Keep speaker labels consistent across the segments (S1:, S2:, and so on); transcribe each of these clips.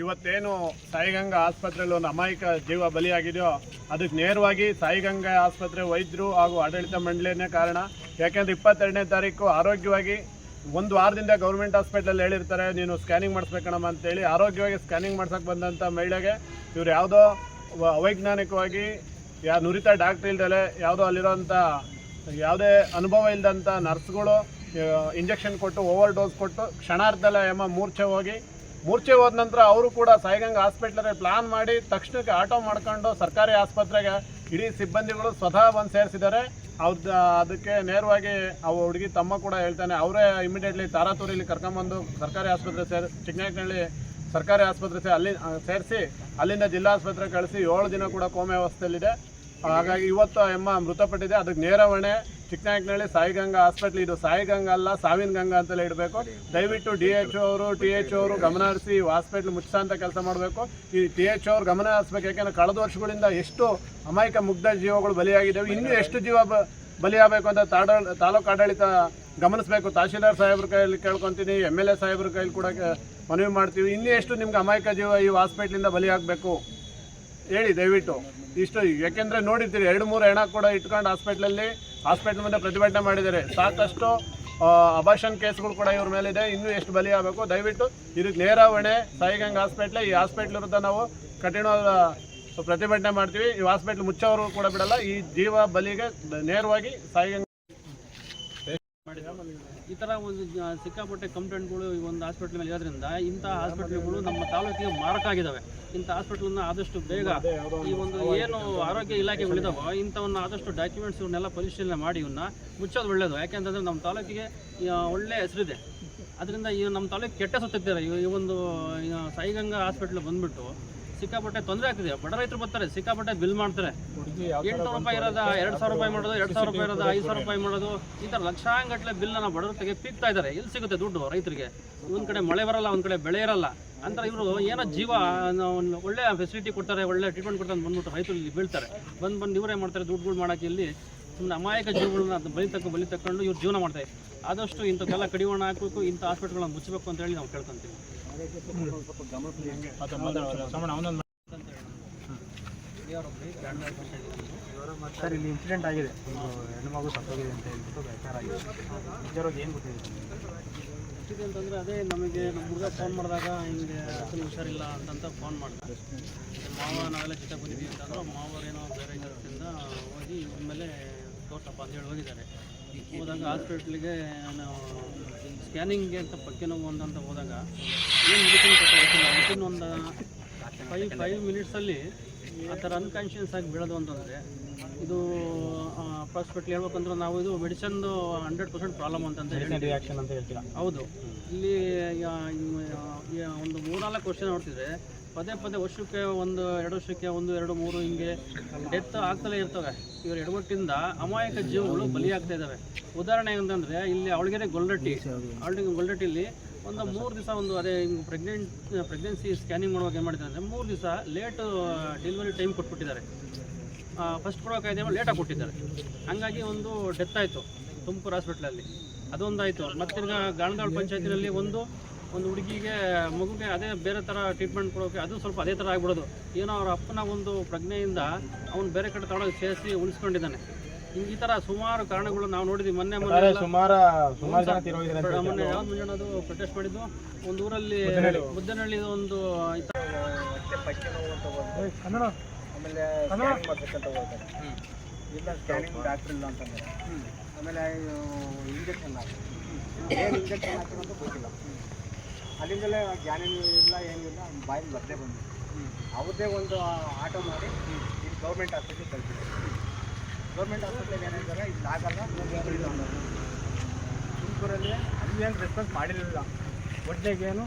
S1: ಇವತ್ತೇನು ಸಾಯಿಗಂಗಾ ಆಸ್ಪತ್ರೆಯಲ್ಲಿ ಒಂದು ಅಮಾಯಕ ಜೀವ ಬಲಿಯಾಗಿದೆಯೋ, ಅದಕ್ಕೆ ನೇರವಾಗಿ ಸಾಯಿಗಂಗಾ ಆಸ್ಪತ್ರೆ ವೈದ್ಯರು ಹಾಗೂ ಆಡಳಿತ ಮಂಡಳಿಯೇ ಕಾರಣ. ಯಾಕೆಂದ್ರೆ ಇಪ್ಪತ್ತೆರಡನೇ ತಾರೀಕು ಆರೋಗ್ಯವಾಗಿ ಒಂದು ವಾರದಿಂದ ಗೌರ್ಮೆಂಟ್ ಹಾಸ್ಪಿಟ್ಲಲ್ಲಿ ಹೇಳಿರ್ತಾರೆ, ನೀನು ಸ್ಕ್ಯಾನಿಂಗ್ ಮಾಡಿಸ್ಬೇಕಣಮ್ಮ ಅಂತೇಳಿ. ಆರೋಗ್ಯವಾಗಿ ಸ್ಕ್ಯಾನಿಂಗ್ ಮಾಡ್ಸೋಕ್ಕೆ ಬಂದಂಥ ಮಹಿಳೆಗೆ ಇವ್ರು ಯಾವುದೋ ಅವೈಜ್ಞಾನಿಕವಾಗಿ ಯಾ ನುರಿತ ಡಾಕ್ಟ್ರ್ ಇಲ್ದಲೆ ಯಾವುದೋ ಅಲ್ಲಿರೋಂಥ ಯಾವುದೇ ಅನುಭವ ಇಲ್ಲದಂಥ ನರ್ಸ್ಗಳು ಇಂಜೆಕ್ಷನ್ ಕೊಟ್ಟು ಓವರ್ ಡೋಸ್ ಕೊಟ್ಟು ಕ್ಷಣಾರ್ಧದಲ್ಲೇ ಎಮ್ಮ ಮೂರ್ಛೆ ಹೋಗಿ ಮೂರ್ಛೆ ಹೋದ ನಂತರ ಅವರು ಕೂಡ ಸಾಯಿಗಂಗ ಹಾಸ್ಪಿಟ್ಲಲ್ಲಿ ಪ್ಲಾನ್ ಮಾಡಿ ತಕ್ಷಣಕ್ಕೆ ಆಟೋ ಮಾಡ್ಕೊಂಡು ಸರ್ಕಾರಿ ಆಸ್ಪತ್ರೆಗೆ ಇಡೀ ಸಿಬ್ಬಂದಿಗಳು ಸ್ವತಃ ಬಂದು ಸೇರಿಸಿದ್ದಾರೆ. ಅವ್ರದ್ದು ಅದಕ್ಕೆ ನೇರವಾಗಿ ಆ ಹುಡುಗಿ ತಮ್ಮ ಕೂಡ ಹೇಳ್ತಾನೆ, ಅವರೇ ಇಮಿಡಿಯೇಟ್ಲಿ ತಾರಾತೂರಿಲಿ ಕರ್ಕೊಂಬಂದು ಸರ್ಕಾರಿ ಆಸ್ಪತ್ರೆ ಸೇರಿ ಚಿಕ್ಕನಹಳ್ಳಿ ಸರ್ಕಾರಿ ಆಸ್ಪತ್ರೆ ಅಲ್ಲಿ ಸೇರಿಸಿ, ಅಲ್ಲಿಂದ ಜಿಲ್ಲಾ ಆಸ್ಪತ್ರೆ ಕಳಿಸಿ ಏಳು ದಿನ ಕೂಡ ಕೋಮೆ ಅವಸ್ಥೆಯಲ್ಲಿದೆ. ಹಾಗಾಗಿ ಇವತ್ತು ಎಮ್ಮ ಮೃತಪಟ್ಟಿದೆ. ಅದಕ್ಕೆ ನೇರ ಹೊಣೆ ಚಿಕ್ಕನಾಯಕನಹಳ್ಳಿ ಸಾಯಿಗಂಗಾ ಹಾಸ್ಪಿಟ್ಲ್. ಇದು ಸಾಯಿಗಂಗಾ ಅಲ್ಲ, ಸಾವಿನ ಗಂಗಾ ಅಂತಲೇ ಇಡಬೇಕು ದಯವಿಟ್ಟು ಡಿ ಎಚ್ ಅವರು, ಟಿ ಎಚ್ ಅವರು ಗಮನ ಹರಿಸಿ ಹಾಸ್ಪಿಟ್ಲ್ ಮುಚ್ಚಂತ ಕೆಲಸ ಮಾಡಬೇಕು. ಈ ಟಿ ಎಚ್ ಅವ್ರು ಗಮನ ಹರಿಸ್ಬೇಕು. ಯಾಕೆಂದ್ರೆ ಕಳೆದ ವರ್ಷಗಳಿಂದ ಎಷ್ಟು ಅಮಾಯಕ ಮುಗ್ಧ ಜೀವಗಳು ಬಲಿಯಾಗಿದ್ದಾವೆ. ಇನ್ನೂ ಎಷ್ಟು ಜೀವ ಬಲಿಯಾಗಬೇಕು ಅಂತ ತಾಡ, ತಾಲೂಕು ಆಡಳಿತ ಗಮನಿಸಬೇಕು. ತಹಶೀಲ್ದಾರ್ ಸಾಹೇಬ್ರ ಕೈಯಲ್ಲಿ ಕೇಳ್ಕೊತೀನಿ. ಎಂ ಎಲ್ ಎ ಸಾಹೇಬ್ರ ಕೈಯಲ್ಲಿ ಕೂಡ ಮನವಿ ಮಾಡ್ತೀವಿ. ಇನ್ನೂ ಎಷ್ಟು ನಿಮ್ಗೆ ಅಮಾಯಕ ಜೀವ ಈ ಹಾಸ್ಪಿಟ್ಲಿಂದ ಬಲಿಯಾಗಬೇಕು? ಹೇಳಿ, ದಯವಿಟ್ಟು. ಇಷ್ಟು, ಯಾಕೆಂದ್ರೆ ನೋಡಿದ್ದೀರಿ, ಎರಡು ಮೂರು ಹೆಣ ಕೂಡ ಇಟ್ಕೊಂಡು ಹಾಸ್ಪಿಟ್ಲಲ್ಲಿ, ಹಾಸ್ಪಿಟ್ಲ್ ಮುಂದೆ ಪ್ರತಿಭಟನೆ ಮಾಡಿದ್ದಾರೆ. ಸಾಕಷ್ಟು ಅಬಾಷನ್ ಕೇಸ್ಗಳು ಕೂಡ ಇವ್ರ ಮೇಲಿದೆ. ಇನ್ನೂ ಎಷ್ಟು ಬಲಿ ಆಗಬೇಕು? ದಯವಿಟ್ಟು ಇದಕ್ಕೆ ನೇರ ಹೊಣೆ. ಸಾಯಿಗಂಗ್ ಹಾಸ್ಪಿಟ್ಲ್, ಈ ಹಾಸ್ಪಿಟ್ಲ್ ವಿರುದ್ಧ ನಾವು ಕಠಿಣವಾದ ಪ್ರತಿಭಟನೆ ಮಾಡ್ತೀವಿ. ಈ ಹಾಸ್ಪಿಟ್ಲ್ ಮುಚ್ಚೋರು ಕೂಡ ಬಿಡಲ್ಲ. ಈ ಜೀವ ಬಲಿಗೆ ನೇರವಾಗಿ ಸಾಯಿಗಂಗ್
S2: ಈ ಥರ ಒಂದು ಸಿಕ್ಕಾಪಟ್ಟೆ ಕಂಪ್ಲೇಂಟ್ಗಳು ಈ ಒಂದು ಹಾಸ್ಪಿಟ್ಲ್ ಮೇಲೆ ಇರೋದ್ರಿಂದ ಇಂಥ ಹಾಸ್ಪಿಟ್ಲ್ಗಳು ನಮ್ಮ ತಾಲೂಕಿಗೆ ಮಾರಕ ಆಗಿದ್ದಾವೆ ಇಂಥ ಹಾಸ್ಪಿಟ್ಲನ್ನ ಆದಷ್ಟು ಬೇಗ ಈ ಒಂದು ಏನು ಆರೋಗ್ಯ ಇಲಾಖೆಗಳಿದಾವೋ ಇಂಥವನ್ನ ಆದಷ್ಟು ಡಾಕ್ಯುಮೆಂಟ್ಸ್ ಇವನ್ನೆಲ್ಲ ಪರಿಶೀಲನೆ ಮಾಡಿ ಇವನ್ನ ಮುಚ್ಚೋದು ಒಳ್ಳೆಯದು ಯಾಕೆಂತಂದ್ರೆ ನಮ್ಮ ತಾಲೂಕಿಗೆ ಒಳ್ಳೆ ಹೆಸರಿದೆ. ಅದರಿಂದ ಈ ನಮ್ಮ ತಾಲೂಕು ಕೆಟ್ಟ ಸುತ್ತಿದ್ದಾರೆ ಈ ಒಂದು ಸೈಗಂಗಾ ಸಾಯಿಗಂಗಾ ಹಾಸ್ಪಿಟ್ಲ್ ಬಂದ್ಬಿಟ್ಟು ಸಿಕ್ಕಾಪಟ್ಟೆ ತೊಂದರೆ ಆಗ್ತಿದೆ. ಬಡ ರೈತರು ಬರ್ತಾರೆ ಸಿಕ್ಕಾಪಟ್ಟೆ ಬಿಲ್ ಮಾಡ್ತಾರೆ. ಎಂಟುನೂರು ರೂಪಾಯಿ ಇರೋದ ಎರಡು ಸಾವಿರ ರೂಪಾಯಿ ಮಾಡೋದು ಎರಡು ಸಾವಿರ ರೂಪಾಯಿ ಇರೋದ ಐದು ಸಾವಿರ ರೂಪಾಯಿ ಮಾಡೋದು ಈ ಥರ ಬಿಲ್ ಬಿಲ್ಲನ್ನು ಬಡವರು ತೆಗೆ ಪೀಕ್ತಾ ಇದ್ದಾರೆ. ಎಲ್ಲಿ ಸಿಗುತ್ತೆ ದುಡ್ಡು ರೈತರಿಗೆ? ಒಂದು ಕಡೆ ಮಳೆ ಬರಲ್ಲ ಒಂದು ಕಡೆ ಬೆಳೆ ಇರಲ್ಲ. ಅಂತ ಇವರು ಏನೋ ಜೀವ ಒಂದು ಒಳ್ಳೆ ಫೆಸಿಲಿಟಿ ಕೊಡ್ತಾರೆ ಒಳ್ಳೆ ಟ್ರೀಟ್ಮೆಂಟ್ ಕೊಡ್ತಾರೆ ಅಂತ ಬಂದ್ಬಿಟ್ಟು ರೈತರು ಇಲ್ಲಿ ಬೀಳ್ತಾರೆ. ಬಂದು ಬಂದು ಇವರೇ ಮಾಡ್ತಾರೆ ದುಡ್ಡುಗಳು ಮಾಡೋಕೆ ಇಲ್ಲಿ. ಸುಮ್ಮನೆ ಅಮಾಯಕ ಜೀವಗಳನ್ನ ಅದು ಬಲಿ ತಕ್ಕ ಬಲಿ ತಕ್ಕೊಂಡು ಇವ್ರು ಜೀವನ ಮಾಡ್ತಾರೆ. ಆದಷ್ಟು ಇಂಥಕ್ಕೆಲ್ಲ ಕಡಿವಾಣ ಹಾಕಬೇಕು ಇಂಥ ಹಾಸ್ಪಿಟ್ಲ್ಗಳನ್ನ ಮುಚ್ಚಬೇಕು ಅಂತ ಹೇಳಿ ನಾವು ಕೇಳ್ಕೊಂತೀವಿ.
S3: ಸರ್, ಇಲ್ಲಿ ಇನ್ಸಿಡೆಂಟ್ ಆಗಿದೆ. ಒಂದು ಹೆಣ್ಣು ಮಗು ಸತ್ತೋಗಿದೆ ಅಂತ ಹೇಳ್ಬಿಟ್ಟು ಬೇಕಾರ ಆಗಿದೆ ಏನು ಗೊತ್ತಿದೆ
S2: ಇನ್ಸಿಡೆಂಟ್ ಅಂತಂದರೆ ಅದೇ ನಮಗೆ ನಮ್ಮ ಹುಡುಗ ಫೋನ್ ಮಾಡಿದಾಗ ಹಿಂಗೆ ಅಸಲು ಹುಷಾರಿಲ್ಲ ಅಂತಂತ ಫೋನ್ ಮಾಡ್ತಾರೆ ಮಾವ ನಾವೆಲ್ಲ ಜೊತೆ ಬಂದಿದ್ದೀವಿ ಅಂತಂದ್ರೆ ಮಾವರೇನೋ ಬೇರೆ ಹೋಗಿ ಇವ್ರ ಮೇಲೆ ತೋಟಪ್ಪ ಅಂತ ಹೇಳಿ ಹೋಗಿದ್ದಾರೆ. ಹೋದಾಗ ಹಾಸ್ಪಿಟ್ಲಿಗೆ ನಾವು ಸ್ಕ್ಯಾನಿಂಗ್ಗೆ ಅಂತ ಪಕ್ಕೆ ನೋವು ಅಂತ ಹೋದಾಗ ಏನು ಮೆಡಿಸಿನ್ ಕೊಟ್ಟಿಲ್ಲ ಮೆಡಿಸಿನ್ ಒಂದು ಫೈವ್ ಫೈವ್ ಮಿನಿಟ್ಸಲ್ಲಿ ಆ ಥರ ಅನ್ಕಾನ್ಷಿಯಸ್ ಆಗಿ ಬೀಳೋದು ಅಂತಂದರೆ ಇದು ಹಾಸ್ಪಿಟ್ಲ್ ಹೇಳ್ಬೇಕಂದ್ರೆ ನಾವು ಇದು ಮೆಡಿಸನ್ದು ಹಂಡ್ರೆಡ್ ಪರ್ಸೆಂಟ್ ಪ್ರಾಬ್ಲಮ್ ಅಂತಂದರೆ
S3: ರಿಯಾಕ್ಷನ್ ಅಂತ ಹೇಳ್ತೀರಾ?
S2: ಹೌದು. ಇಲ್ಲಿ ಒಂದು ಮೂರ್ನಾಲ್ಕು ವರ್ಷ ನೋಡ್ತಿದ್ರೆ ಪದೇ ಪದೇ ವರ್ಷಕ್ಕೆ ಒಂದು, ಎರಡು ವರ್ಷಕ್ಕೆ ಒಂದು, ಎರಡು, ಮೂರು ಹಿಂಗೆ ಡೆತ್ ಆಗ್ತಲೇ ಇರ್ತವೆ. ಇವ್ರ ಎಡವಟ್ಟಿಂದ ಅಮಾಯಕ ಜೀವಗಳು ಬಲಿಯಾಗ್ತಾ ಇದ್ದಾವೆ ಉದಾಹರಣೆ ಅಂತಂದರೆ ಇಲ್ಲಿ ಅವಳಿಗೆರೆ ಗೊಲ್ರಟ್ಟಿ. ಅವಳಿಗೆ ಗೊಲ್ರಟ್ಟಿಲಿ ಒಂದು ಮೂರು ದಿವಸ ಒಂದು ಅದೇ ಹಿಂಗೆ ಪ್ರೆಗ್ನೆಂಟ್ ಪ್ರೆಗ್ನೆನ್ಸಿ ಸ್ಕ್ಯಾನಿಂಗ್ ಮಾಡುವಾಗ ಏನು ಮಾಡಿದ್ದಾರೆ ಅಂದರೆ, ಮೂರು ದಿವಸ ಲೇಟು ಡೆಲಿವರಿ ಟೈಮ್ ಕೊಟ್ಬಿಟ್ಟಿದ್ದಾರೆ. ಫಸ್ಟ್ ಕೊಡೋಕಾಯ್ದೆ ಲೇಟಾಗಿ ಕೊಟ್ಟಿದ್ದಾರೆ. ಹಾಗಾಗಿ ಒಂದು ಡೆತ್ ಆಯಿತು ತುಮಕೂರು ಹಾಸ್ಪಿಟ್ಲಲ್ಲಿ ಅದೊಂದಾಯಿತು. ಮತ್ತೆ ಗಾಣದಾಳ್ ಪಂಚಾಯತಿನಲ್ಲಿ ಒಂದು ಒಂದು ಹುಡುಗಿಗೆ ಮಗುಗೆ ಅದೇ ಬೇರೆ ಥರ ಟ್ರೀಟ್ಮೆಂಟ್ ಕೊಡೋಕೆ ಅದು ಸ್ವಲ್ಪ ಅದೇ ಥರ ಆಗ್ಬಿಡೋದು. ಏನೋ ಅವ್ರ ಅಪ್ಪನ ಒಂದು ಪ್ರಜ್ಞೆಯಿಂದ ಅವ್ನು ಬೇರೆ ಕಡೆ ತಗೊಳಗೆ ಸೇರಿಸಿ ಉಳಿಸ್ಕೊಂಡಿದ್ದಾನೆ. ಹಿಂಗೆ ಈ ಥರ ಸುಮಾರು ಕಾರಣಗಳು ನಾವು ನೋಡಿದ್ವಿ. ಮೊನ್ನೆ ಮೊನ್ನೆ
S3: ಸುಮಾರು ಸುಮಾರು ಜನ
S2: ಮೊನ್ನೆ ಯಾವ್ದು ಮುಂಜಾನೆ ಅದು ಪ್ರೊಟೆಸ್ಟ್ ಮಾಡಿದ್ದು. ಒಂದು ಊರಲ್ಲಿ ಮುದ್ದನಹಳ್ಳಿ. ಒಂದು
S4: ಆಮೇಲೆ ಇಲ್ಲ ಸ್ಕ್ಯಾನಿಂಗ್ ಡಾಕ್ಟ್ರ್ ಇಲ್ಲ ಅಂತಂದ್ರೆ. ಆಮೇಲೆ ಇಂಜೆಕ್ಷನ್ ಹಾಕಿ ಏನು ಇಂಜೆಕ್ಷನ್ ಗೊತ್ತಿಲ್ಲ. ಅಲ್ಲಿಂದಲೇ ಜ್ಞಾನನೂ ಇಲ್ಲ ಏನೂ ಇಲ್ಲ ಬಾಯಿ ಬರ್ತೇ ಬಂದು ಅವ್ರದ್ದೇ ಒಂದು ಆಟೋ ಮಾಡಿ ಇಲ್ಲಿ ಗೌರ್ಮೆಂಟ್ ಹಾಸ್ಪಿಟ್ಲಿಗೆ ತಲುಪಿದೆ ಗೌರ್ಮೆಂಟ್ ಹಾಸ್ಪಿಟ್ಲಿಗೆ ಏನಿದ್ದಾರೆ ಇಲ್ಲಿ ಆಗಲ್ಲ ತುಮಕೂರಲ್ಲಿ ಅಲ್ಲೇನು ರೆಸ್ಪಾನ್ಸ್ ಮಾಡಿರಲಿಲ್ಲ. ಒಟ್ಟಿಗೆ ಏನು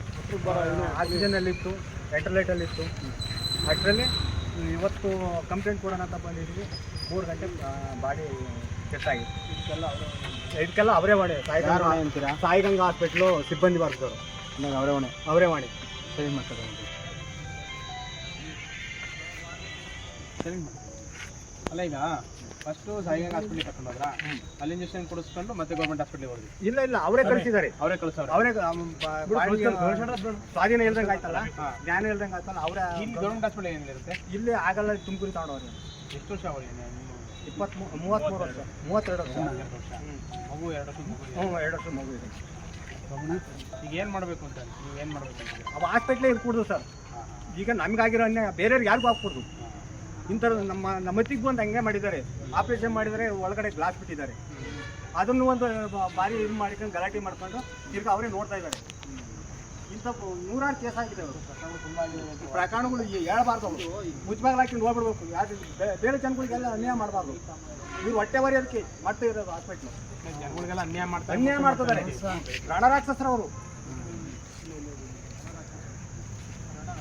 S4: ಆಕ್ಸಿಜನಲ್ಲಿತ್ತು ವೆಂಟಿಲೇಟಲ್ಲಿತ್ತು ಅದರಲ್ಲಿ ಇವತ್ತು ಕಂಪ್ಲೇಂಟ್ ಕೊಡೋಣ ಅಂತ ಬಂದಿದ್ವಿ ಮೂರು ಗಂಟೆ ಬಾಡಿ ಕೆಟ್ಟಾಗಿ ಇದಕ್ಕೆಲ್ಲ ಅವರು ಇದಕ್ಕೆಲ್ಲ ಅವರೇ ಮಾಡಿ. ಸಾಯಿಗಂಗಾ
S3: ಅಂತೀರಾ
S4: ಸಾಯಿಗಂಗಾ ಹಾಸ್ಪಿಟ್ಲು ಸಿಬ್ಬಂದಿ ವರ್ಗದವರು
S3: ಅವರೇ ಹೊಣೆ
S4: ಅವರೇ ಮಾಡಿ.
S3: ಸರಿ ಮಾಡ್ತಾರೆ
S2: ಸರಿ
S3: ಅಲ್ಲ ಈಗ ಫಸ್ಟು ಸಾಯಿಗಂಗ ಹಾಸ್ಪಿಟ್ಲಿಗೆ ಕರ್ಕೊಂಡು ಹೋದ್ರಾ? ಅಲ್ಲಿ ಇಂಜೆಕ್ಷನ್ ಕೊಡಿಸ್ಕೊಂಡು ಮತ್ತೆ ಗೌರ್ಮೆಂಟ್ ಹಾಸ್ಪಿಟ್ಲಿಗೆ ಹೋದ್ವಿ
S4: ಇಲ್ಲ ಇಲ್ಲ ಅವರೇ ಕಳಿಸಿದ್ದಾರೆ.
S3: ಅವರೇ ಕಳಿಸೋರು
S4: ಅವರೇ ಸ್ವಾಧೀನ ಇಲ್ದಂಗೆ ಆಯ್ತಲ್ಲ? ಜ್ಞಾನ ಇಲ್ದಂಗೆ ಆಯ್ತಲ್ಲ? ಅವರೇ
S3: ಇಲ್ಲಿ ಗೌರ್ಮೆಂಟ್ ಹಾಸ್ಪಿಟಲ್ ಏನಿರುತ್ತೆ
S4: ಇಲ್ಲಿ ಆಗಲ್ಲ ತುಮಕೂರು ತಗೊಂಡವ್ರು.
S3: ಎಷ್ಟು ವರ್ಷ ಅವರು
S4: ಇಪ್ಪತ್ತ್ ಮೂವತ್ತ್ಮೂರು ವರ್ಷ. ಮೂವತ್ತೆರಡು ವರ್ಷ.
S3: ಮಗು ಎರಡು ವರ್ಷ ಮಗು.
S4: ಹ್ಞೂ ಎರಡು ವರ್ಷ ಮಗು ಇದೆ.
S3: ಈಗ ಏನು ಮಾಡಬೇಕು ಅಂತ ನೀವು ಏನು ಮಾಡಬೇಕು ಅಂತ
S4: ಅವ ಹಾಸ್ಪಿಟ್ಲೇ ಇರ್ಕೂಡ್ದು ಸರ್ ಈಗ ನಮಗಾಗಿರೋ ಅನ್ಯಾಯ ಬೇರೆಯವ್ರಿಗೆ ಯಾರಿಗೂ ಹಾಕ್ಕೊಡ್ದು ಇಂಥದ್ದು ನಮ್ಮ ನಮ್ಮತ್ತಿಗೆ ಬಂದು ಹಂಗೆ ಮಾಡಿದ್ದಾರೆ. ಆಪರೇಷನ್ ಮಾಡಿದರೆ ಒಳಗಡೆ ಗ್ಲಾಸ್ ಬಿಟ್ಟಿದ್ದಾರೆ. ಅದನ್ನು ಒಂದು ಬಾರಿ ಇದು ಮಾಡ್ಕೊಂಡು ಗಲಾಟೆ ಮಾಡ್ಕೊಂಡು ತಿರ್ಗಿ ಅವರೇ ನೋಡ್ತಾ ಇದ್ದಾರೆ. ಇಂಥ ನೂರಾರು ಕೇಸ್ ಆಗಿದೆ ಅವರು. ಈ ಪ್ರಕರಣಗಳು ಹೇಳಬಾರ್ದು ಅವರು. ಮುಚ್ಚಬಾಗ್ಲು ಹಾಕಿ ಹೋಗ್ಬಿಡ್ಬೇಕು. ಯಾರು ಬೇರೆ ಜನಗಳಿಗೆಲ್ಲ ಅನ್ಯಾಯ ಮಾಡಬಾರ್ದು. ಇವ್ರು ಹೊಟ್ಟೆ ಅದಕ್ಕೆ ಮಾಡ್ತಾ ಇರೋದು ಹಾಸ್ಪಿಟ್ಲು
S3: ಜನಗಳಿಗೆಲ್ಲ ಅನ್ಯಾಯ ಮಾಡ್ತಾರೆ
S4: ಅನ್ಯಾಯ ಮಾಡ್ತಿದ್ದಾರೆ ಗಣರಾಕ್ಷಸರವರು ಅವರು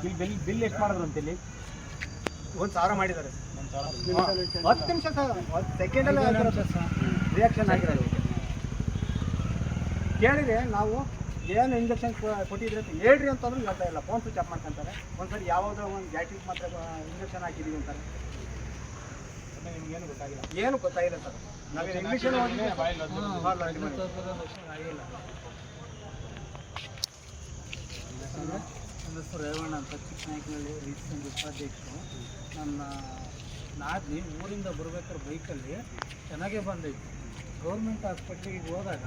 S3: ಬಿಲ್ ಬಿಲ್ ಬಿಲ್ ಎಷ್ಟು ಮಾಡಿದ್ರು ಅಂತ ಇಲ್ಲಿ?
S4: ಒಂದು ಸಾವಿರ ಮಾಡಿದ್ದಾರೆ. ಹತ್ತು ನಿಮಿಷ ಸರ್ ಸೆಕೆಂಡಲ್ಲಿ ರಿಯಾಕ್ಷನ್ ಆಗಿರೋದು. ಕೇಳಿದ್ರೆ ನಾವು ಏನು ಇಂಜೆಕ್ಷನ್ ಕೊಟ್ಟಿದ್ರೆ ಅಂತ ಹೇಳ್ರಿ ಅಂತಂದ್ರೂ ಹೇಳ್ತಾ ಇಲ್ಲ. ಫೋನ್ ಸ್ವಿಚ್ ಆಫ್ ಮಾಡ್ಕೊಂತಾರೆ. ಒಂದ್ಸರಿ ಯಾವುದೋ ಒಂದು ಗ್ಯಾಟ್ರಿಕ್ ಮಾತ್ರ ಇಂಜೆಕ್ಷನ್ ಹಾಕಿದೀವಿ ಅಂತಾರೆ.
S3: ನಿಮ್ಗೇನು ಗೊತ್ತಾಗಿಲ್ಲ.
S4: ಏನು ಗೊತ್ತಾಗಿಲ್ಲ ಸರ್.
S5: ಹೆಸರು ರೇವಣ್ಣ ಅಂತ ಚಿಕ್ಕನಾಯಕನಹಳ್ಳಿ ರೈತ ಸಂಘ ಉಪಾಧ್ಯಕ್ಷರು. ನನ್ನ ನಾದಿನಿ ಊರಿಂದ ಬರ್ಬೇಕಾದ್ರೆ ಬೈಕಲ್ಲಿ ಚೆನ್ನಾಗೇ ಬಂದೈತಿ. ಗೌರ್ಮೆಂಟ್ ಹಾಸ್ಪಿಟ್ಲಿಗೆ ಹೋದಾಗ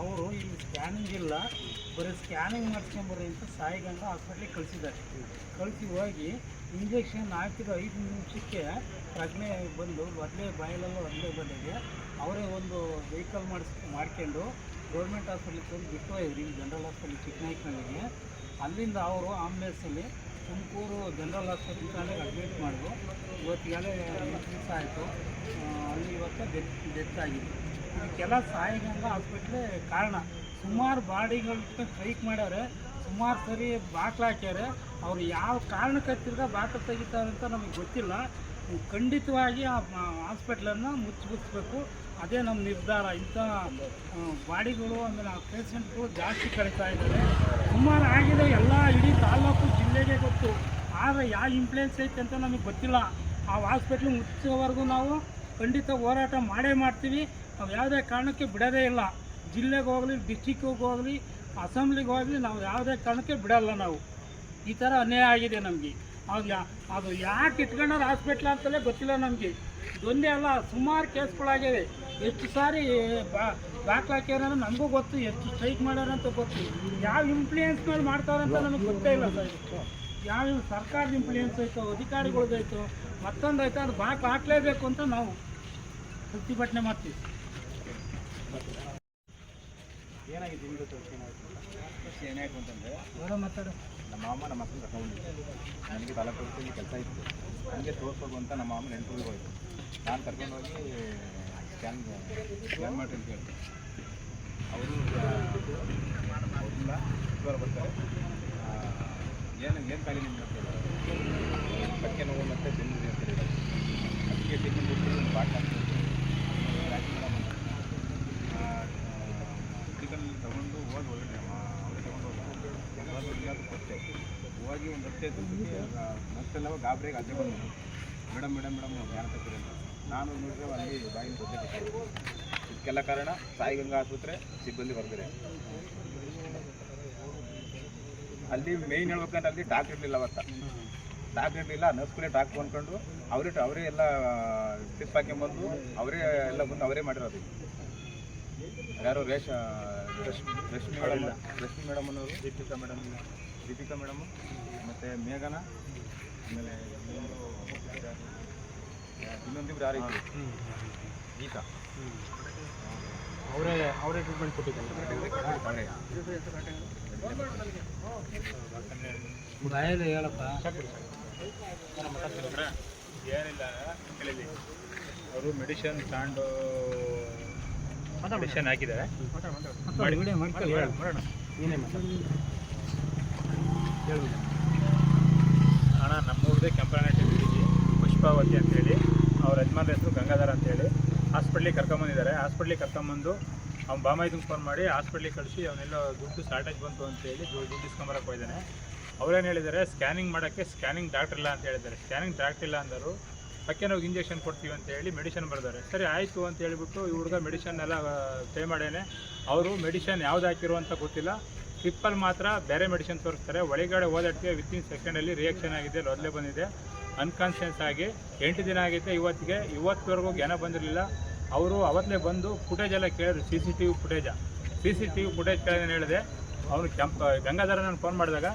S5: ಅವರು ಇಲ್ಲಿ ಸ್ಕ್ಯಾನಿಂಗ್ ಇಲ್ಲ ಬರೀ ಸ್ಕ್ಯಾನಿಂಗ್ ಮಾಡಿಸ್ಕೊಂಬರ್ರಿ ಅಂತ ಸಾಯಿಗಂಡ ಹಾಸ್ಪಿಟ್ಲಿಗೆ ಕಳಿಸಿದ್ದಾರೆ. ಕಳಿಸಿ ಹೋಗಿ ಇಂಜೆಕ್ಷನ್ ಹಾಕಿದ ಐದು ನಿಮಿಷಕ್ಕೆ ಪ್ರಜ್ಞೆ ಬಂದು, ಮೊದಲೇ ಬಾಯಲ್ಲೆಲ್ಲ ಒಂದೇ ಬಂದಿದೆ. ಅವರೇ ಒಂದು ವೆಹಿಕಲ್ ಮಾಡಿಸ್, ಮಾಡ್ಕೊಂಡು ಗೌರ್ಮೆಂಟ್ ಹಾಸ್ಪಿಟ್ಲಿಗೆ ತಂದು ಬಿಟ್ಟು ಹೋಗಿದ್ರಿ ಜನರಲ್ ಹಾಸ್ಪಿಟ್ಲ್ ಚಿಕ್ಕನಾಯ್ಕನಲ್ಲಿಗೆ ಅಲ್ಲಿಂದ ಅವರು ಆಂಬುಲೆನ್ಸಲ್ಲಿ ತುಮಕೂರು ಜನರಲ್ ಹಾಸ್ಪಿಟ್ಲ್ ತಾನೇ ಅಡ್ಮಿಟ್ ಮಾಡಿದ್ರು. ಇವತ್ತಿಗೆಲ್ಲ ದಿವಸ ಆಯಿತು. ಅಲ್ಲಿ ಇವತ್ತು ಡೆತ್ ಡೆತ್ ಆಗಿದೆ. ಇದಕ್ಕೆಲ್ಲ ಸಾಯಿಗಂಗ ಹಾಸ್ಪಿಟ್ಲೇ ಕಾರಣ, ಸುಮಾರು ಬಾಡಿಗಳನ್ನ ಸ್ಟ್ರೈಕ್ ಮಾಡ್ಯಾರೆ, ಸುಮಾರು ಸರಿ ಬಾಕ್ಲು ಹಾಕ್ಯಾರೆ. ಅವ್ರು ಯಾವ ಕಾರಣಕ್ಕೆ ತಿರ್ಗಾ ಬಾಕ್ಲು ತೆಗಿತಾರೆ ಅಂತ ನಮಗೆ ಗೊತ್ತಿಲ್ಲ. ಖಂಡಿತವಾಗಿ ಆ ಹಾಸ್ಪಿಟ್ಲನ್ನು ಮುಚ್ಚಿಬಿಡಿಸ್ಬೇಕು. ಅದೇ ನಮ್ಮ ನಿರ್ಧಾರ. ಇಂಥ ಬಾಡಿಗಳು ಆಮೇಲೆ ಆ ಪೇಷಂಟ್ಗಳು ಜಾಸ್ತಿ ಕಳೀತಾ ಇದ್ದಾರೆ. ಸುಮಾರು ಆಗಿದೆ. ಎಲ್ಲ ಇಡೀ ತಾಲೂಕು ಜಿಲ್ಲೆಗೆ ಗೊತ್ತು. ಆದರೆ ಯಾವ ಇಂಪ್ಲೆನ್ಸ್ ಐತೆ ಅಂತ ನಮಗೆ ಗೊತ್ತಿಲ್ಲ. ಆ ಹಾಸ್ಪಿಟ್ಲ್ ಮುಚ್ಚೋವರೆಗೂ ನಾವು ಖಂಡಿತ ಹೋರಾಟ ಮಾಡೇ ಮಾಡ್ತೀವಿ. ನಾವು ಯಾವುದೇ ಕಾರಣಕ್ಕೆ ಬಿಡೋದೇ ಇಲ್ಲ. ಜಿಲ್ಲೆಗೆ ಹೋಗಲಿ ಡಿಸ್ಟಿಕ್ಕಿಗೆ ಹೋಗಲಿ ಅಸೆಂಬ್ಲಿಗೆ ಹೋಗಲಿ, ನಾವು ಯಾವುದೇ ಕಾರಣಕ್ಕೆ ಬಿಡಲ್ಲ ನಾವು. ಈ ಥರ ಅನ್ಯಾಯ ಆಗಿದೆ ನಮಗೆ. ಅದು ಅದು ಯಾಕೆ ಇಟ್ಕೊಂಡಾರ ಹಾಸ್ಪಿಟ್ಲ್ ಅಂತಲೇ ಗೊತ್ತಿಲ್ಲ ನಮಗೆ. ಇದೊಂದೇ ಅಲ್ಲ, ಸುಮಾರು ಕೇಸ್ಗಳಾಗಿವೆ ಎಷ್ಟು ಸಾರಿ ಬಾ ಹಾಕ್ಯಾರ ನಮಗೂ ಗೊತ್ತು, ಎಷ್ಟು ಸ್ಟ್ರೈಕ್ ಮಾಡ್ಯಾರಂತ ಗೊತ್ತು. ಯಾವ ಇನ್ಫ್ಲೂಯೆನ್ಸ್ ಮೇಲೆ ಮಾಡ್ತಾರಂತ ನಮಗೆ ಗೊತ್ತೇ ಇಲ್ಲ ಸರ್. ಯಾವ ಸರ್ಕಾರದ ಇನ್ಫ್ಲೂಯೆನ್ಸ್ ಆಯಿತು ಅಧಿಕಾರಿಗಳ್ದಾಯ್ತು ಮತ್ತೊಂದು ಆಯ್ತು ಅದು ಬಾಕ್ ಹಾಕ್ಲೇಬೇಕು ಅಂತ ನಾವು ಪ್ರತಿಭಟನೆ ಮಾಡ್ತೀವಿ.
S3: ಏನಾಗಿದೆ ನಿಮ್ಗೆ ಗೊತ್ತು ಏನಾಯ್ತು?
S4: ಏನಾಯ್ತು ಅಂತಂದರೆ
S5: ಅವರ ಮಾತಾಡು.
S4: ನಮ್ಮ ಮಾಮ ನಮ್ಮ ಅಪ್ಪನ ಕರ್ಕೊಂಡು ನನಗೆ ತಾಲೂಕು ಕೆಲಸ ಇತ್ತು. ನನಗೆ ತೋರಿಸೋದು ಅಂತ ನಮ್ಮ ಮಾಮನ ಎಂಟೂರಿಗೆ ಹೋಯ್ತು. ನಾನು ಕರ್ಕೊಂಡೋಗಿ ಸ್ಕ್ಯಾನ್ ಸ್ಕ್ಯಾನ್ ಮಾಡಿ ಅಂತ ಹೇಳ್ದೆ. ಅವರು ಅವ್ರಿಂದ ಬರ್ತಾರೆ. ಏನು ಏನು ಕಾಯಿಲೆ ನಿಮ್ಗೆ ಅಂತ ಹೇಳಿದ್ರು. ಕಕ್ಕೆ ನೋವು ಮತ್ತು ಬೆನ್ನಿದೆ ಅಂತ ಹೇಳಿದ್ರು ಅದಕ್ಕೆ ಟ್ರೀಟ್ಮೆಂಟ್ ಕೊಟ್ಟು ಒಂದು ಬಾಟ್ಲ ಮೆಡಿಕಲ್ ತಗೊಂಡು ಹೋಗಿ ಒಳಗಡೆ ಅವ್ರು ತಗೊಂಡು ಹೋಗಿ ಅದು ಕೊಟ್ಟೆ ಹೋಗಿ ಒಂದು ಹತ್ತೆ ಮತ್ತೆಲ್ಲ ಗಾಬರಿಗೆ ಅಜ್ಜೆ ಬಂದ್ಬಿಟ್ಟು ಮೇಡಮ್ ಮೇಡಮ್ ಮೇಡಮ್ ಯಾರು ತಗ್ತೀರಿ ಅಂತ. ನಾನು ನೋಡಿದ್ರೆ ಅಲ್ಲಿ ಬಾಯಿನ ಇದಕ್ಕೆಲ್ಲ ಕಾರಣ ಸಾಯಿಗಂಗಾ ಆಸ್ಪತ್ರೆ ಸಿಬ್ಬಂದಿ ಬರ್ತಾರೆ ಅಲ್ಲಿ ಮೇಯ್ನ್ ಹೇಳ್ಬೇಕಂದ್ರೆ ಅಲ್ಲಿ ಡಾಕ್ಟ್ರ್ ಇರಲಿಲ್ಲ ಅವತ್ತ. ಡಾಕ್ಟ್ರ್ ಇರಲಿಲ್ಲ ನರ್ಸ್ಗಳೇ ಡಾಕ್ಟ್ರ್ ಅಂದ್ಕೊಂಡು ಅವರೇ ಅವರೇ ಎಲ್ಲ ಸ್ಲಿಪ್ ಹಾಕೊಂಬಂದು ಅವರೇ ಎಲ್ಲ ಬಂದು ಅವರೇ ಮಾಡಿರೋದು. ಯಾರು ರೇಷ್ ರಶ್ಮಿ ಮೇಡಮ್ ರಶ್ಮಿ ಮೇಡಮ್ ಅನ್ನೋರು, ದೀಪಿಕಾ ಮೇಡಮ್ ದೀಪಿಕಾ ಮೇಡಮ್, ಮತ್ತು ಮೇಘನ. ಆಮೇಲೆ ಇನ್ನೊಂದು ಇನ್ನೊಂದಿಬ್ರು ಯಾರು ಇದ್ರು? ಗೀತಾ?
S3: ಅವರೇ ಅವರೇ ಟ್ರೀಟ್ಮೆಂಟ್ ಕೊಟ್ಟಿದ್ದಾರೆ.
S4: ಅವರೇ
S5: ಬಾಯಲ್ಲಿ ಹೇಳಪ್ಪ.
S6: ಏನಿಲ್ಲ ಕೇಳಿ ಅವರು ಮೆಡಿಷನ್ ತಗೊಂಡು ಮೆಡಿಷನ್ ಹಾಕಿದ್ದಾರೆ.
S3: ಮಾತಾಡು ಹೇಳ್ಬಿಡಿ
S6: ಹಣ ನಮ್ಮೂರದೇ ಕೆಂಪನಹಟ್ಟಿ ಬೀದಿಗೆ ಪುಷ್ಪಾವತಿ ಅಂತೇಳಿ ಅವ್ರ ಯಜಮಾನ್ರ ಹೆಸರು ಗಂಗಾಧರ ಅಂತೇಳಿ ಹಾಸ್ಪಿಟ್ಲಿಗೆ ಕರ್ಕೊಂಬಂದಿದ್ದಾರೆ ಹಾಸ್ಪಿಟ್ಲಿಗೆ ಕರ್ಕೊಂಬಂದು ಅವ್ನು ಬಾಮಾಯಿದಂಗೆ ಫೋನ್ ಮಾಡಿ ಹಾಸ್ಪಿಟ್ಲಿಗೆ ಕಳಿಸಿ ಅವನೆಲ್ಲ ದುಡ್ಡು ಶಾರ್ಟೇಜ್ ಬಂತು ಅಂತೇಳಿ ದುಡ್ಡು ಇಸ್ಕೊಂಬರಕ್ಕೆ ಹೋಗಿದ್ದಾನೆ. ಅವ್ರೇನು ಹೇಳಿದ್ದಾರೆ? ಸ್ಕ್ಯಾನಿಂಗ್ ಮಾಡೋಕ್ಕೆ ಸ್ಕ್ಯಾನಿಂಗ್ ಡಾಕ್ಟರ್ ಇಲ್ಲ ಅಂತ ಹೇಳಿದ್ದಾರೆ. ಸ್ಕ್ಯಾನಿಂಗ್ ಡಾಕ್ಟರ್ ಇಲ್ಲ ಅಂದರು. ಪಕ್ಕೆ ನಾವು ಇಂಜೆಕ್ಷನ್ ಕೊಡ್ತೀವಿ ಅಂತ ಹೇಳಿ ಮೆಡಿಸಿನ್ ಬರೆದಾರೆ. ಸರಿ, ಆಯಿತು ಅಂತ ಹೇಳಿಬಿಟ್ಟು ಈ ಹುಡುಗ ಮೆಡಿಷನ್ ಎಲ್ಲ ಪೇ ಮಾಡೇನೆ ಅವರು ಮೆಡಿಷನ್ ಯಾವ್ದು ಹಾಕಿರೋ ಅಂತ ಗೊತ್ತಿಲ್ಲ. ಟ್ರಿಪ್ಪಲ್ಲಿ ಮಾತ್ರ ಬೇರೆ ಮೆಡಿಸಿನ್ ತೋರಿಸ್ತಾರೆ. ಒಳಗಡೆ ಓದಾಡ್ತೀವಿ ವಿತಿನ್ ಸೆಕೆಂಡಲ್ಲಿ ರಿಯಾಕ್ಷನ್ ಆಗಿದೆ ಲೊದಲೆ ಬಂದಿದೆ. ಅನ್ಕಾನ್ಷಿಯಸ್ ಆಗಿ ಎಂಟು ದಿನ ಆಗಿದೆ ಇವತ್ತಿಗೆ. ಇವತ್ತುವರೆಗೂ ಜ್ಞಾನ ಬಂದಿರಲಿಲ್ಲ. ಅವರು ಅವತ್ತಲೇ ಬಂದು ಫುಟೇಜ್ ಎಲ್ಲ ಕೇಳಿದ್ರು C C T V footage C C T V footage ಕೇಳಿದ್ರೆ ಹೇಳಿದೆ, ಅವನು ಕೆಂಪ ಗಂಗಾಧರ ನಾನು ಫೋನ್ ಮಾಡಿದಾಗ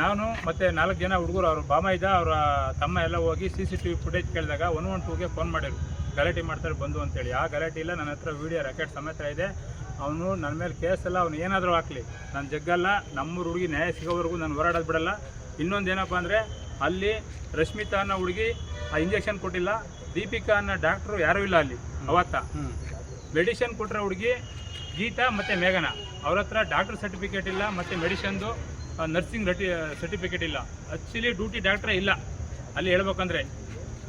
S6: ನಾನು ಮತ್ತು ನಾಲ್ಕು ಜನ ಹುಡುಗರು, ಅವರು ಇದ್ದ ಅವರ ತಮ್ಮ ಎಲ್ಲ ಹೋಗಿ C C T V footage ಕೇಳಿದಾಗ ಒನ್ ಒನ್ ಟೂಗೆ ಫೋನ್ ಮಾಡಿದ್ರು. ಗಲಾಟೆ ಮಾಡ್ತಾರೆ ಬಂದು ಅಂತೇಳಿ. ಆ ಗಲಾಟೆ ಇಲ್ಲ, ನನ್ನ ಹತ್ರ ವೀಡಿಯೋ ರೆಕಾರ್ಡ್ ಸಮೇತ ಇದೆ. ಅವನು ನನ್ನ ಮೇಲೆ ಕೇಸಲ್ಲ ಅವನು ಏನಾದರೂ ಹಾಕಲಿ. ನಾನು ಜಗ್ಗಲ್ಲ ನಮ್ಮ ಹುಡುಗಿ ನ್ಯಾಯ ಸಿಗೋವರೆಗೂ ನಾನು ಹೋರಾಡೋದು ಬಿಡಲ್ಲ. ಇನ್ನೊಂದು ಏನಪ್ಪ ಅಂದರೆ ಅಲ್ಲಿ ರಶ್ಮಿತಾ ಅನ್ನೋ ಹುಡುಗಿ ಆ ಇಂಜೆಕ್ಷನ್ ಕೊಟ್ಟಿಲ್ಲ. ದೀಪಿಕಾ ಅನ್ನೋ ಡಾಕ್ಟ್ರು ಯಾರೂ ಇಲ್ಲ ಅಲ್ಲಿ ಅವತ್ತ. ಮೆಡಿಷನ್ ಕೊಟ್ಟರೆ ಹುಡುಗಿ ಗೀತಾ ಮತ್ತು ಮೇಘನ. ಅವ್ರ ಹತ್ರ ಡಾಕ್ಟ್ರ್ ಸರ್ಟಿಫಿಕೇಟ್ ಇಲ್ಲ ಮತ್ತು ಮೆಡಿಷನ್ದು ನರ್ಸಿಂಗ್ ರಟಿ ಸರ್ಟಿಫಿಕೇಟ್ ಇಲ್ಲ. ಆ್ಯಕ್ಚುಲಿ ಡ್ಯೂಟಿ ಡಾಕ್ಟ್ರೇ ಇಲ್ಲ. ಅಲ್ಲಿ ಹೇಳ್ಬೇಕಂದ್ರೆ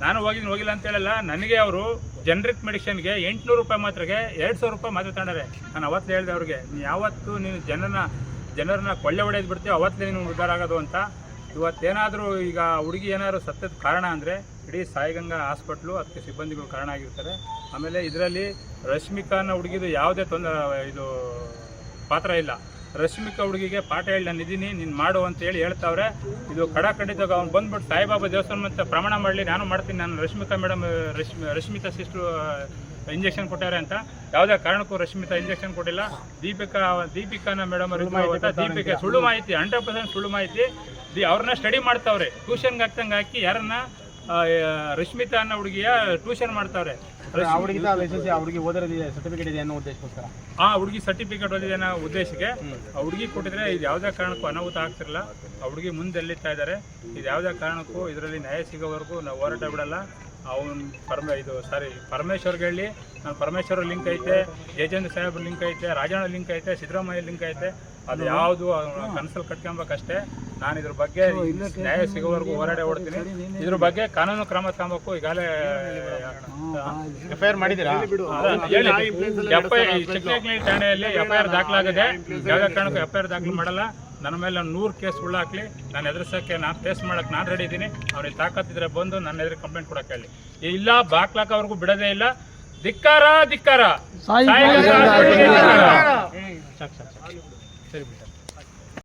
S6: ನಾನು ಹೋಗಿದ್ದೀನಿ, ಹೋಗಿಲ್ಲ ಅಂತ ಹೇಳಲ್ಲ. ನನಗೆ ಅವರು ಜನರಿಕ್ ಮೆಡಿಷನ್ಗೆ ಎಂಟುನೂರು ರೂಪಾಯಿ ಮಾತ್ರಗೆ ಎರಡು ಸಾವಿರ ರೂಪಾಯಿ ಮಾತ್ರ ತಗೊಂಡಾರೆ. ನಾನು ಅವತ್ತು ಹೇಳಿದೆ ಅವ್ರಿಗೆ ಯಾವತ್ತು ನೀನು ಜನರನ್ನ ಜನರನ್ನ ಕೊಳ್ಳೆ ಹೊಡೆಯೋದು ಬಿಡ್ತೀವಿ ಅವತ್ತೇ ನೀನು ಉದ್ಧಾರ ಆಗೋದು ಅಂತ. ಇವತ್ತೇನಾದರೂ ಈಗ ಹುಡುಗಿ ಏನಾದರೂ ಸತ್ಯದ ಕಾರಣ ಅಂದರೆ ಇಡೀ ಸಾಯಿಗಂಗಾ ಹಾಸ್ಪಿಟ್ಲು ಅದಕ್ಕೆ ಸಿಬ್ಬಂದಿಗಳು ಕಾರಣ ಆಗಿರ್ತಾರೆ. ಆಮೇಲೆ ಇದರಲ್ಲಿ ರಶ್ಮಿಕಾನ ಹುಡುಗಿದು ಯಾವುದೇ ತೊಂದರೆ ಇದು ಪಾತ್ರ ಇಲ್ಲ. ರಶ್ಮಿಕಾ ಹುಡುಗಿಗೆ ಪಾಠ ಹೇಳಿ ನಾನು ಇದ್ದೀನಿ ನೀನು ಮಾಡು ಅಂತ ಹೇಳಿ ಹೇಳ್ತಾವ್ರೆ. ಇದು ಕಡ ಕಡಿದಾಗ ಅವ್ನು ಬಂದ್ಬಿಟ್ಟು ಸಾಯಿಬಾಬಾ ದೇವಸ್ಥಾನ ಮತ್ತೆ ಪ್ರಮಾಣ ಮಾಡಲಿ ನಾನು ಮಾಡ್ತೀನಿ ನಾನು Rashmika madam Rashmi Rashmita sister injection ಕೊಟ್ಟಾರೆ ಅಂತ. ಯಾವುದೇ ಕಾರಣಕ್ಕೂ ರಶ್ಮಿತಾ ಇಂಜೆಕ್ಷನ್ ಕೊಟ್ಟಿಲ್ಲ. ದೀಪಿಕಾ ದೀಪಿಕಾನ ಮೇಡಮ್ ದೀಪಿಕಾ ಸುಳ್ಳು ಮಾಹಿತಿ ಹಂಡ್ರೆಡ್ ಪರ್ಸೆಂಟ್ ಸುಳ್ಳು ಮಾಹಿತಿ. ದಿ ಅವ್ರನ್ನ ಸ್ಟಡಿ ಮಾಡ್ತಾವ್ರೆ. ಟ್ಯೂಷನ್ಗೆ ಹಾಕ್ತಂಗೆ ಹಾಕಿ ಯಾರನ್ನ ರಶ್ಮಿತಾ ಅನ್ನೋ ಹುಡುಗಿಯ ಟ್ಯೂಷನ್ ಮಾಡ್ತಾರೆ.
S3: ಆ ಹುಡುಗಿ ಸರ್ಟಿಫಿಕೇಟ್
S6: ಓದಿದೆ ಅನ್ನೋ ಉದ್ದೇಶಕ್ಕೆ ಆ ಹುಡುಗಿ ಕೊಟ್ಟಿದ್ರೆ ಇದು ಯಾವುದೇ ಕಾರಣಕ್ಕೂ ಅನಾಹುತ ಆಗ್ತಿರಲ್ಲ ಆ ಹುಡುಗಿ ಮುಂದೆ ಎಲ್ಲಿತ್ತಾ ಇದ್ದಾರೆ ಇದು ಯಾವುದೇ ಕಾರಣಕ್ಕೂ ಇದರಲ್ಲಿ ನ್ಯಾಯ ಸಿಗೋವರೆಗೂ ನಾವು ಹೋರಾಟ ಬಿಡಲ್ಲ. ಅವನು ಪರಮ ಇದು ಸಾರಿ ಪರಮೇಶ್ವರ್ಗೆ ಹೇಳಿ ನಾನು ಪರಮೇಶ್ವರ ಲಿಂಕ್ ಐತೆ ಜಯಚಂದ್ರ ಸಾಹೇಬ್ ಲಿಂಕ್ ಐತೆ ರಾಜಣ್ಣ ಲಿಂಕ್ ಐತೆ ಸಿದ್ದರಾಮಯ್ಯ ಲಿಂಕ್ ಐತೆ ಅದು ಯಾವುದು ಕನಸಲ್ಲಿ ಕಟ್ಕೊಬೇಕಷ್ಟೇ. ನಾನು ಇದ್ರ ಬಗ್ಗೆ ನ್ಯಾಯ ಸಿಗೋವರೆಗೂ ಹೋರಾಡಿ ಓಡ್ತೀನಿ. ಇದ್ರ ಬಗ್ಗೆ ಕಾನೂನು ಕ್ರಮ ತಗೋಬೇಕು. ಈಗಾಗಲೇ
S3: ಎಫ್ಐಆರ್ ಮಾಡಿದ್ದೀರಾ?
S6: ಚಿಕ್ಕನಹಳ್ಳಿ ಠಾಣೆಯಲ್ಲಿ ಎಫ್ಐಆರ್ ದಾಖಲಾಗಿದೆ. ಯಾವುದೇ ಕಾರಣಕ್ಕೂ ಎಫ್ಐಆರ್ ದಾಖಲು ಮಾಡಲ್ಲ. ನನ್ನ ಮೇಲೆ ನೂರು ಕೇಸ್ ಉಳ್ಳಾಕ್ಲಿ ಹಾಕ್ಲಿ. ನಾನು ಎದುರಿಸೋಕ್ಕೆ ನಾನು ಫೇಸ್ ಮಾಡೋಕ್ಕೆ ನಾನು ರೆಡಿ ಇದ್ದೀನಿ. ಅವ್ರಿಗೆ ತಾಕತ್ತಿದ್ರೆ ಬಂದು ನನ್ನ ಎದುರು ಕಂಪ್ಲೇಂಟ್ ಕೊಡಕ್ಕೆ ಹೇಳಿ. ಇಲ್ಲ ಬಾಕ್ಲಾಕವ್ರಿಗೂ ಬಿಡೋದೇ ಇಲ್ಲ. ಧಿಕ್ಕಾರ ಧಿಕ್ಕಾರ. ಸಾಯಿಗಂಗಾ ಹಾಸ್ಪಿಟಲ್ಗೆ